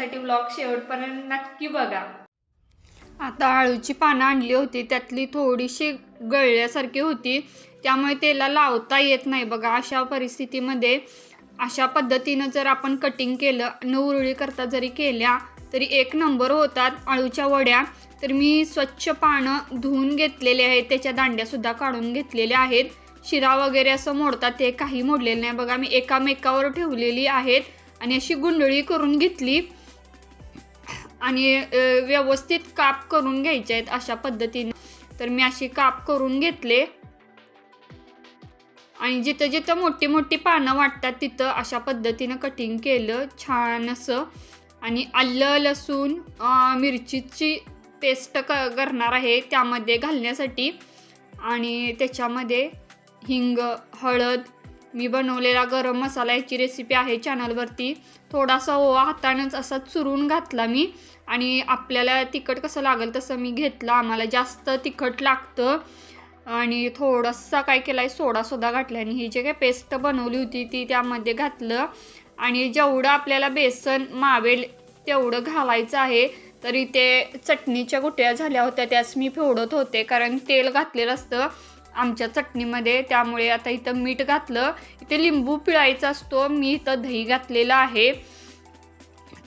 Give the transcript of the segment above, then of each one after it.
Recipe blog शेवटपर्यंत नक्की बघा. आता आळूची पानं आणली होती त्यातली थोडीशी गळल्यासारखी होती. त्यामुळे त्याला लावता येत नाही बघा. अशा परिस्थितीमध्ये अशा पद्धतीनं जर आपण कटिंग केलं न उरळी करता जरी केल्या तरी एक नंबर होतात आळूच्या वड्या. तर मी स्वच्छ पानं धुवून घेतलेले आहेत त्याच्या दांड्यासुद्धा काढून घेतलेल्या आहेत. शिरा वगैरे असं मोडतात ते काही मोडलेलं नाही. बघा मी एकामेकावर ठेवलेली आहेत आणि अशी गुंडळी करून घेतली. आणि व्यवस्थित काप करून घ्यायचे आहेत अशा पद्धतीने. तर मी अशी काप करून घेतले. आणि जिथं जिथं मोठी मोठी पानं वाटतात तिथं अशा पद्धतीनं कटिंग केलं. छान असं. आणि आलं लसूण मिरचीची पेस्ट क करणार आहे. त्यामध्ये घालण्यासाठी. आणि त्याच्यामध्ये हिंग हळद मी बनवलेला गरम मसाला याची रेसिपी आहे चॅनलवरती थोडासा ओवा हातानंच असा चुरून घातला मी. आणि आपल्याला तिखट कसं लागेल तसं मी घेतलं. आम्हाला जास्त तिखट लागतं. आणि थोडासा काय केला आहे सोडासुद्धा घातला. आणि ही जे काय पेस्ट बनवली होती ती त्यामध्ये घातलं. आणि जेवढं आपल्याला बेसन मावेल तेवढं घालायचं आहे. तरी ते चटणीच्या गुट्या झाल्या होत्या त्याच मी फोडत होते. कारण तेल घातलेलं असतं. आमच्या चटणीमध्ये. त्यामुळे आता इथं मीठ घातलं. इथे लिंबू पिळायचा असतो. मी इथं दही घातलेलं आहे.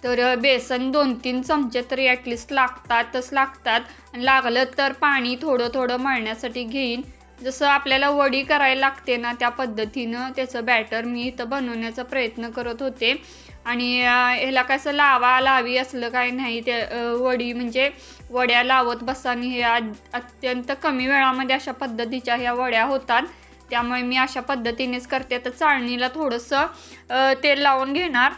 तर बेसन दोन तीन चमचे तरी ॲटलिस्ट लागतातच लागतात आणि लागलं तर पाणी थोडं थोडं मळण्यासाठी घेईन. जसं आपल्याला वडी करायला लागते ना त्या पद्धतीनं त्याचं बॅटर मी इथं बनवण्याचा प्रयत्न करत होते. आणि ह्याला कसं लावा लावी असलं काय नाही ते वडी म्हणजे वड्या लावत बसानी हे अत्यंत कमी वेळामध्ये अशा पद्धतीच्या ह्या वड्या होतात. त्यामुळे मी अशा पद्धतीनेच करते. तर चाळणीला थोडंसं तेल लावून घेणार.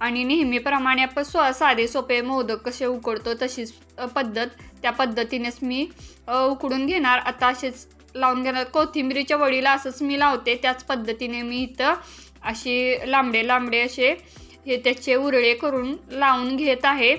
आणि नेहमीप्रमाणे आपण स्व साधे सोपे मोदक कसे उकडतो तशीच पद्धत. त्या पद्धतीनेच मी उकडून घेणार. आता असेच लावून घेणार कोथिंबीरीच्या वडीला असंच मी लावते त्याच पद्धतीने मी इथं अशी लांबडे लांबडे असे हे त्याचे उरळे करून लावून घेत आहे.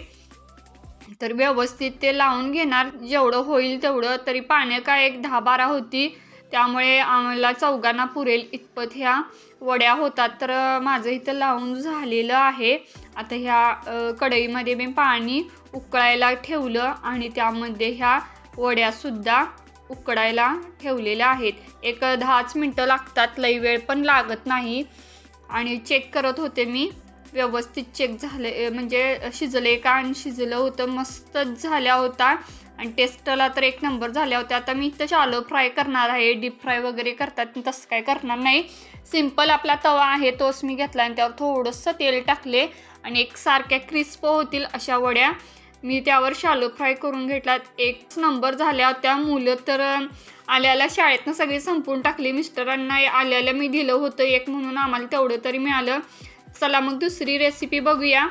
तर व्यवस्थित ते लावून घेणार. जेवढं होईल तेवढं तरी पानं काय एक दहा बारा होती त्यामुळे आम्हाला चौघांना पुरेल इतपत ह्या वड्या होतात. तर माझं इथं लावून झालेलं आहे. आता ह्या कढईमध्ये मी पाणी उकळायला ठेवलं आणि त्यामध्ये ह्या वड्यासुद्धा उकडायला ठेवलेल्या आहेत. एक दहाच मिनटं लागतात लई वेळ पण लागत नाही. आणि चेक करत होते मी. व्यवस्थित चेक झाले म्हणजे शिजले का आणि शिजलं होतं मस्तच झाल्या होता. आणि टेस्टला तर एक नंबर झाल्या होत्या. आता मी इथं शालो फ्राय करणार आहे डीप फ्राय वगैरे करतात मी तसं काय करणार नाही. सिंपल आपला तवा आहे तोच मी घेतला आणि त्यावर थोडंसं तेल टाकले. आणि एक सारख्या क्रिस्प होतील अशा वड्या. मी त्यावर शालो फ्राय करून घेतलात. एक नंबर झाल्या होत्या मुलं तर आल्याला शाळेतनं सगळी संपून टाकली. मिस्टरांना आल्याला मी दिलं होतं एक म्हणून आम्हाला तेवढं तरी मिळालं. चला मग दुसरी रेसिपी बघूया.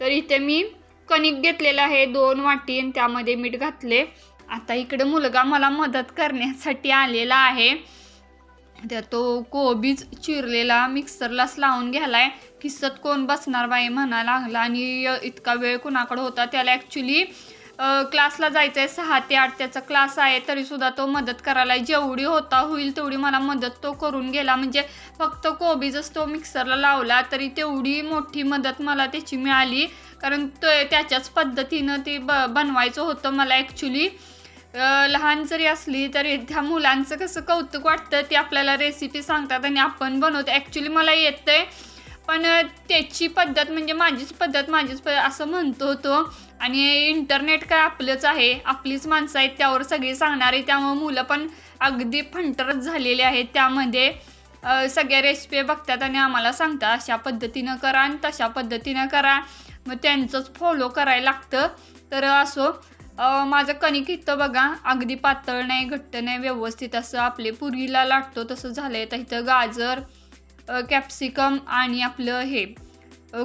तर इथे मी कणिक घेतलेलं आहे दोन वाटी आणि त्यामध्ये मीठ घातले. आता इकडे मुलगा मला मदत करण्यासाठी आलेला आहे. त्या तो कोबीज चिरलेला मिक्सरलाच लावून घ्यालाय किस्सत कोण बसणार बाई म्हणा लागला आणि इतका वेळ कुणाकडं होता? त्याला ॲक्च्युली क्लासला जायचं आहे सहा ते आठ त्याचा क्लास आहे तरीसुद्धा तो मदत करायला जेवढी होता होईल तेवढी मला मदत तो करून गेला. म्हणजे फक्त कोबीजच तो मिक्सरला लावला तरी तेवढी मोठी मदत मला त्याची मिळाली. कारण तो त्याच्याच पद्धतीनं ते ब बनवायचं होतं मला ॲक्च्युली लहान जरी असली तरी त्या मुलांचं कसं कौतुक वाटतं ते आपल्याला रेसिपी सांगतात आणि आपण बनवतो. ॲक्च्युली मला येतं आहे पण त्याची पद्धत म्हणजे माझीच पद्धत माझीच पद्धत असं म्हणतो तो. आणि इंटरनेट काय आपलंच आहे. आपलीच माणसं आहेत त्यावर सगळी सांगणारे. त्यामुळं मुलं पण अगदी फंटरच झालेले आहेत. त्यामध्ये सगळ्या रेसिपी बघतात आणि आम्हाला सांगतात अशा पद्धतीनं करा आणि तशा पद्धतीनं करा. मग त्यांचंच फॉलो करायला लागतं. तर असो माझं कणिक इथं बघा अगदी पातळ नाही घट्ट नाही व्यवस्थित असं आपले पुरीला लाटतो तसं झालं आहे तर इथं गाजर कॅप्सिकम आणि आपलं हे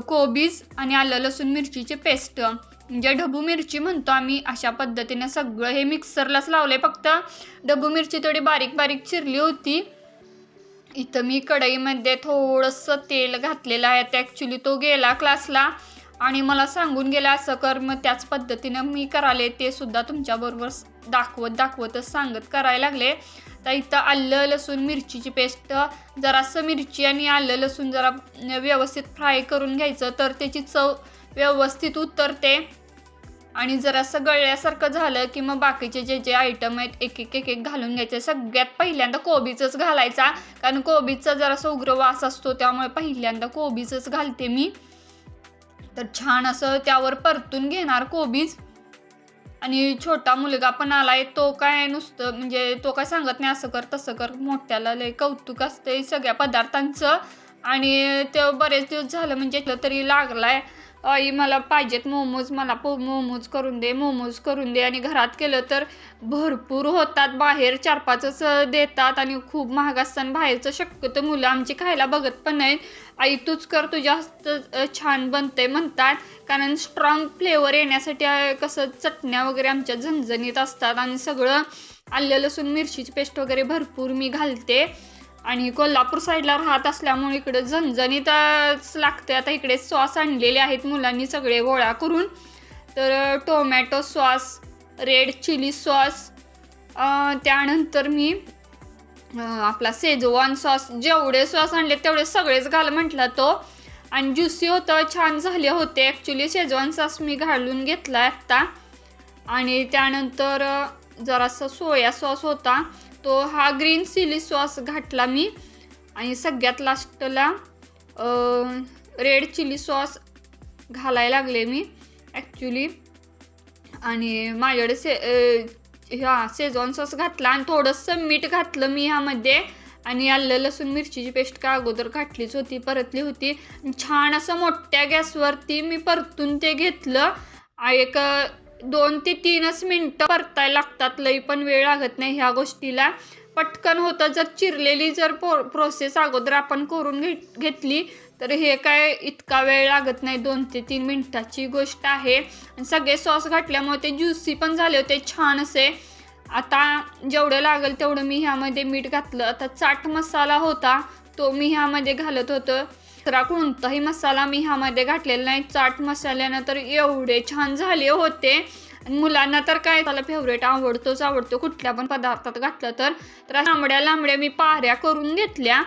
कोबीज आणि आलं लसूण मिरचीचे पेस्ट. म्हणजे ढबू मिरची म्हणतो आम्ही अशा पद्धतीने सगळं हे मिक्सरलाच लावलंय. फक्त ढबू मिरची थोडी बारीक बारीक चिरली होती. इथं मी कढईमध्ये थोडंसं तेल घातलेलं आहे. ते ॲक्च्युली तो गेला क्लासला आणि मला सांगून गेल्या असं कर मग त्याच पद्धतीनं मी कराले. ते सुद्धा तुमच्याबरोबर दाखवत दाखवतच सांगत करायला लागले. तर इथं आलं लसूण मिरचीची पेस्ट. जरासं मिरची आणि आलं लसूण जरा व्यवस्थित फ्राय करून घ्यायचं. तर त्याची चव व्यवस्थित उतरते. आणि जरासं गळल्यासारखं झालं की मग बाकीचे जे जे आयटम आहेत एक एक एक एक घालून घ्यायचे. सगळ्यात पहिल्यांदा कोबीचंच घालायचा. कारण कोबीचा जरासा उग्र वास असतो त्यामुळे पहिल्यांदा कोबीचंच घालते मी. तर छान असं त्यावर परतून घेणार कोबीज. आणि छोटा मुलगा पण आलाय तो काय नुसतं म्हणजे तो काय सांगत नाही असं कर तसं कर मोठ्याला लय कौतुक असते सगळ्या पदार्थांचं. आणि ते बरेच दिवस झालं म्हणजे तरी लागलाय. आई मला पाहिजेत मोमोज मला पो मोमोज करून दे मोमोज करून दे. आणि घरात केलं तर भरपूर होतात. बाहेर चार पाचच देतात आणि खूप महाग असताना बाहेरचं शक्यतो मुलं आमची खायला बघत पण नाही आई तूच कर तू जास्त छान बनते म्हणतात. कारण स्ट्रॉंग फ्लेवर येण्यासाठी कसं चटण्या वगैरे आमच्या झणझणीत असतात. आणि सगळं आलं लसूण मिरचीची पेस्ट वगैरे भरपूर मी घालते. आणि कोल्हापूर साईडला राहत असल्यामुळे इकडे झणझणीतच लागते. आता इकडे सॉस आणलेले आहेत मुलांनी सगळे गोळा करून. तर tomato sauce red chilli sauce त्यानंतर मी आपला सेजवान सॉस जेवढे सॉस आणले तेवढे सगळेच घाल म्हटला तो. आणि ज्युसी होतं छान झाले होते. ॲक्च्युली शेजवान सॉस मी घालून घेतला आत्ता. आणि त्यानंतर जरासा सोया सॉस होता तो हा ग्रीन चिली सॉस घातला मी. आणि सगळ्यात लास्टला रेड चिली सॉस घालायला लागले मी ॲक्च्युली आणि माझ्याकडे से ह्या सेझॉन सॉस घातला आणि थोडंसं मीठ घातलं मी ह्यामध्ये. आणि आलं लसूण मिरचीची पेस्ट का अगोदर घातलीच होती परतली होती. छान असं मोठ्या गॅसवरती मी परतून ते घेतलं. एक दोन ते तीनच मिनटं परतायला लागतात. लई पण वेळ लागत नाही ह्या गोष्टीला. पटकन होतं जर चिरलेली जर पो प्रोसेस अगोदर आपण करून घेत घेतली तर हे काय इतका वेळ लागत नाही. दोन ते तीन मिनटाची गोष्ट आहे. आणि सगळे सॉस घातल्यामुळे ते ज्युसी पण झाले होते छान असे. आता जेवढं लागेल तेवढं मी ह्यामध्ये मीठ घातलं. आता चाट मसाला होता तो मी ह्यामध्ये घालत होतं. एक्स्ट्रा कोणताही मसाला मी ह्यामध्ये घातलेला नाही. चाट मसाल्यानं तर एवढे छान झाले होते. मुलांना तर काय त्याला फेवरेट आवडतोच आवडतो. कुठल्या पण पदार्थात घातलं तर. तर लांबड्या लांबड्या मी पाऱ्या करून घेतल्या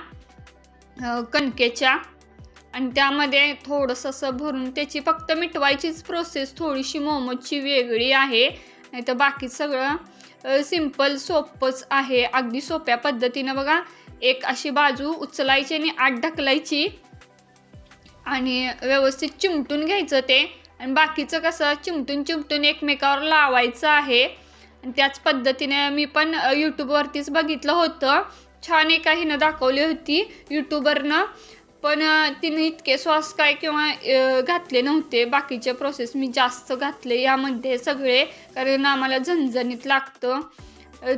कणकेच्या. आणि त्यामध्ये थोडंसं असं भरून त्याची फक्त मिटवायचीच प्रोसेस थोडीशी मोमोजची वेगळी आहे. नाही तर बाकी सगळं सिंपल सोपंच आहे. अगदी सोप्या पद्धतीनं बघा. एक अशी बाजू उचलायची आणि आत ढकलायची. आणि व्यवस्थित चिमटून घ्यायचं ते. आणि बाकीचं कसं चिमटून चिमटून एकमेकावर लावायचं आहे. आणि त्याच पद्धतीने मी पण यूट्यूबवरतीच बघितलं होतं. छान एका हिनं दाखवली होती यूट्यूबरनं पण तिने इतके सॉस काय किंवा घातले नव्हते. बाकीचे प्रोसेस मी जास्त घातले यामध्ये सगळे कारण आम्हाला झणझणीत लागतं.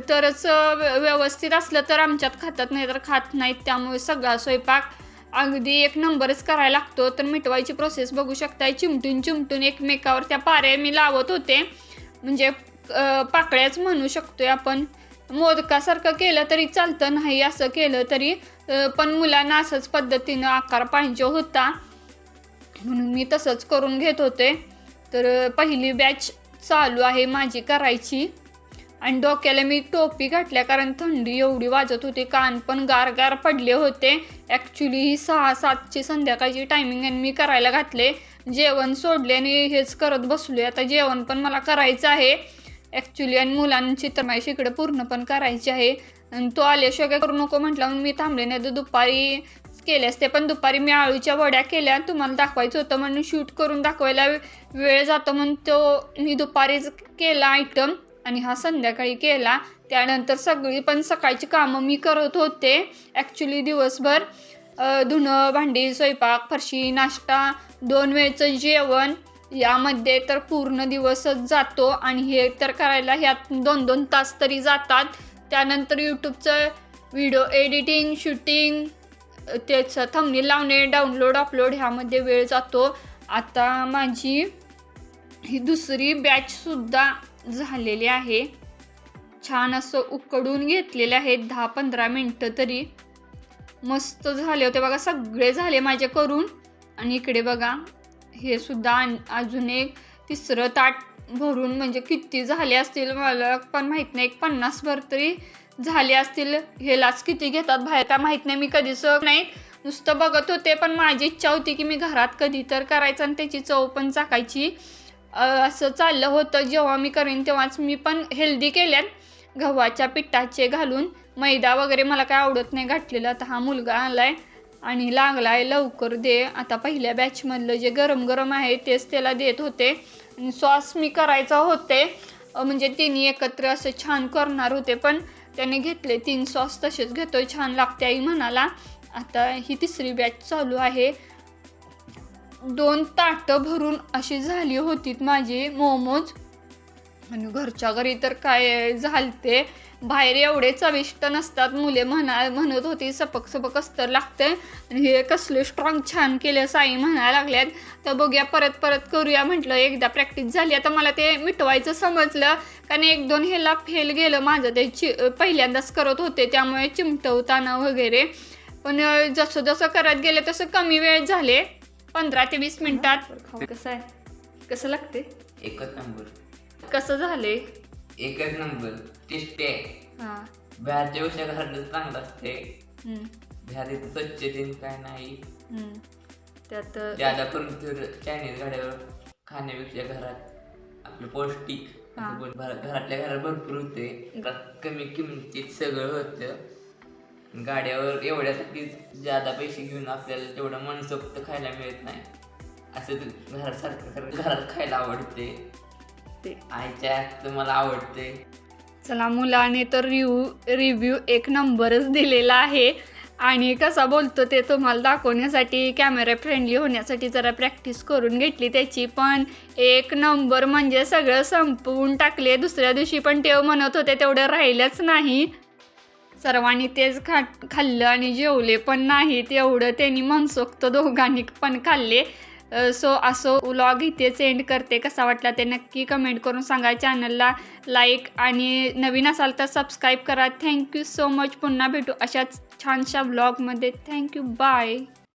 तरच व्य- व्यवस्थित असलं तर आमच्यात खातात नाही तर खात नाहीत. त्यामुळे सगळा स्वयंपाक अगदी एक नंबरच करायला लागतो. तर मिटवायची प्रोसेस बघू शकताय. चिमटून चिमटून एकमेकावर त्या पाऱ्या मी लावत होते. म्हणजे पाकळ्याच म्हणू शकतोय आपण. मोदकासारखं केलं तरी चालतं नाही असं केलं तरी पण मुलांना असंच पद्धतीनं आकार पाहिजे होता. म्हणून मी तसंच करून घेत होते. तर पहिली बॅच चालू आहे माझी करायची. आणि डोक्याला मी टोपी घातल्या कारण थंडी एवढी वाजत होती कान पण गार गार पडले होते. ॲक्च्युली ही सहा सातची संध्याकाळची टायमिंग आणि मी करायला घातले. जेवण सोडले आणि हेच करत बसले आता जेवण पण मला करायचं आहे. ॲक्च्युली आणि मुलांची तर माझी इकडे पूर्ण पण करायची आहे. आणि तो आल्याशिवाय काय करू नको म्हटलं म्हणून मी थांबले नाही. तर दुपारी केले असते पण दुपारी मी आळूच्या वड्या केल्या. तुम्हाला दाखवायचं होतं म्हणून शूट करून दाखवायला वेळ जातो म्हणून तो मी दुपारीच केला आयटम आणि हा संध्याकाळी केला. त्यानंतर सगळी पण सकाळची कामं मी करत होते. ॲक्च्युली दिवसभर धुणं भांडी स्वयंपाक फरशी नाश्ता दोन वेळचं जेवण. यामध्ये तर पूर्ण दिवसच जातो आणि हे तर करायला ह्यात दोन दोन तास तरी जातात. त्यानंतर यूट्यूबचं व्हिडिओ एडिटिंग शूटिंग त्याचं थंबनेल लावणे डाउनलोड अपलोड ह्यामध्ये वेळ जातो. आता माझी ही दुसरी बॅचसुद्धा झालेले आहे. छान असं उकडून घेतलेले आहेत. दहा पंधरा मिनटं तरी. मस्त झाले होते बघा सगळे झाले माझे करून. आणि इकडे बघा हे सुद्धा अजून एक तिसरं ताट भरून म्हणजे किती झाले असतील मला पण माहीत नाही. एक पन्नास भर तरी झाले असतील. हेलाच किती घेतात बाहेर काय माहीत नाही. मी कधीच नाही. नुसतं बघत होते पण माझी इच्छा होती की मी घरात कधी तर करायचं आणि त्याची चव पण चाकायची. असं चाललं होतं जेव्हा मी करेन तेव्हाच मी पण हेल्दी केल्यात. गव्हाच्या पिठाचे घालून मैदा वगैरे मला काय आवडत नाही घातलेलं. आता हा मुलगा आला आहे आणि लागला आहे लवकर दे. आता पहिल्या बॅचमधलं जे गरम गरम आहे तेच त्याला देत होते. आणि सॉस मी करायचा होते. म्हणजे तिन्ही एकत्र असं छान करणार होते पण त्याने घेतले तीन सॉस तसेच घेतो छान लागते आई म्हणाला. आता ही तिसरी बॅच चालू आहे. दोन ताटं भरून अशी झाली होती माझी मोमोज. आणि घरच्या घरी तर काय झालते बाहेर एवढे चविष्ट नसतात मुले म्हणा म्हणत होती सपक सपक अस्तर लागते आणि हे कसले स्ट्रॉंग छान केले साई म्हणायला लागल्यात. तर बघूया परत परत करूया म्हटलं एकदा प्रॅक्टिस झाली. आता मला ते मिटवायचं समजलं. कारण एक दोन ह्याला फेल गेलं माझं. ते चि पहिल्यांदाच करत होते त्यामुळे चिमटवताना वगैरे. पण जसं जसं करत गेले तसं कमी वेळ झाले. पंधरा ते वीस मिनिटात. कसं आहे? कसं लागते? एकच नंबर. कसं झाले एकच नंबर. टेस्टी आहे. हां. बाहेरच्या पेक्षा घरातलं चांगलं असते हम्म, बाहेर इथं स्वच्छतेने काय नाही. हम्म. त्यात ज्यादा करून तर चायनीज गाड्यावर खाण्यापेक्षा घरात आपलं पौष्टिक. असं हा. बोल- भर- घरातल्या घरात भरपूर होते घरात कमी किमतीत सगळं होतं. गाड्यावर एवढ्यासाठी ज्यादा पैसे घेऊन आपल्याला तेवढं मनसोक्त खायला मिळत नाही. असं तर घरात खायला आवडते. ते. आईच्या हातचं मला आवडते. चला मुलाने तर रिव्ह्यू रिव्ह्यू एक नंबरच दिलेला आहे. आणि कसा बोलतो ते तुम्हाला दाखवण्यासाठी कॅमेरा फ्रेंडली होण्यासाठी जरा प्रॅक्टिस करून घेतली त्याची. पण एक नंबर म्हणजे सगळं संपवून टाकले. दुसऱ्या दिवशी पण तेव्हा म्हणत होते तेवढं राहिलंच नाही. सर्वांनी तेच खा खाल्लं आणि जेवले पण नाहीत एवढं त्यांनी मनसोक्त दोघांनी पण खाल्ले. सो असो व्लॉग इथेच एंड करते. कसा वाटला ते नक्की कमेंट करून सांगा. चॅनलला लाईक आणि नवीन असाल तर सबस्क्राईब करा. थँक्यू सो मच पुन्हा भेटू अशाच छानशा व्लॉगमध्ये थँक्यू बाय